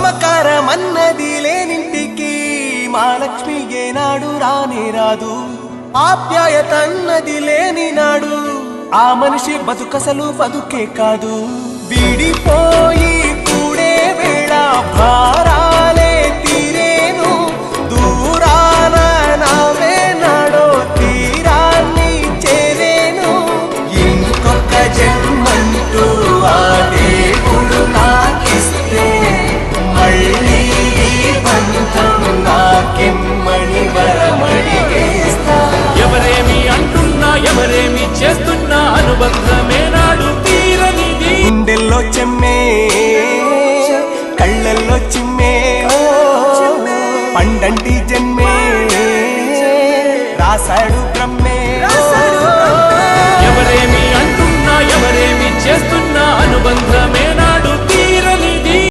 మమకారమన్నది లేనింటికి మా లక్ష్మి ఏనాడు రానే రాదు. ఆప్యాయత అన్నది లేని నాడు ఆ మనిషి బతుకసలు బతుకే కాదు. విడిపోయి అనుబంధమే నాడు తీరనిది గుండెల్లో చెమ్మే కళ్ళల్లో చిమ్మే పండంటి జన్మే రాశాడు బ్రహ్మ.